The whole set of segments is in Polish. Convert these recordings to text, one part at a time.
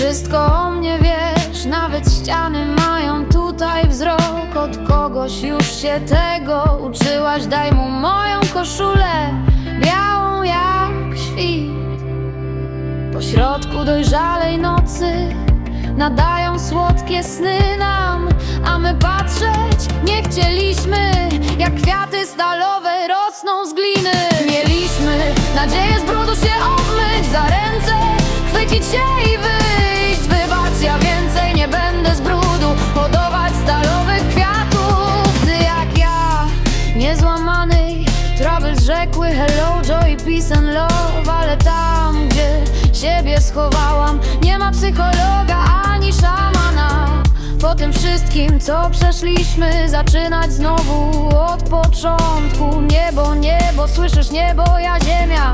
wszystko o mnie wiesz Nawet ściany mają tutaj wzrok. Od kogoś już się tego uczyłaś. Daj mu moją koszulę Białą jak świt. Po środku dojrzalej nocy Nadają słodkie sny nam A my patrzeć nie chcieliśmy Jak kwiaty stalowe rosną z gliny. Mieliśmy nadzieję z brudu się schowałam. Nie ma psychologa ani szamana. Po tym wszystkim, co przeszliśmy Zaczynać znowu od początku. Niebo, niebo, słyszysz niebo, ja ziemia.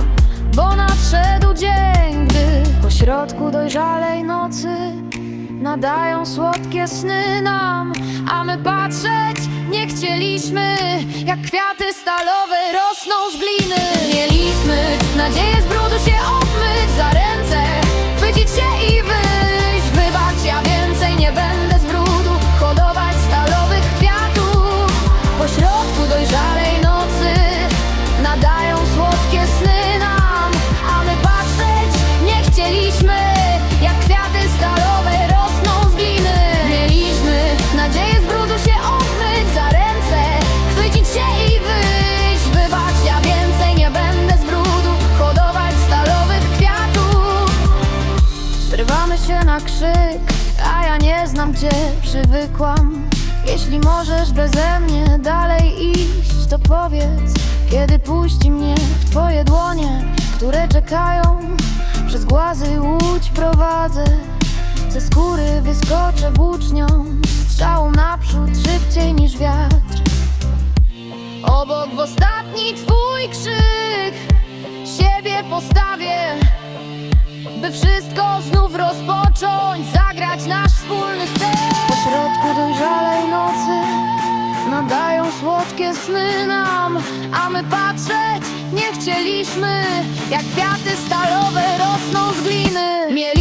Bo nadszedł dzień, gdy po środku dojrzalej nocy Nadają słodkie sny nam, a my patrzeć nie chcieliśmy Jak kwiaty stalowe rosną z gliny. Mieliśmy nadzieję z brudu się obmyć przywykłam. Jeśli możesz beze mnie dalej iść, to powiedz Kiedy puści mnie w twoje dłonie, które czekają. Przez głazy łódź prowadzę Ze skóry wyskoczę włócznią Strzałą naprzód szybciej niż wiatr. Obok w ostatni twój krzyk Siebie postawię by wszystko znów rozpocząć, zagrać nasz wspólny nam, a my patrzeć nie chcieliśmy, jak kwiaty stalowe rosną z gliny. Mieli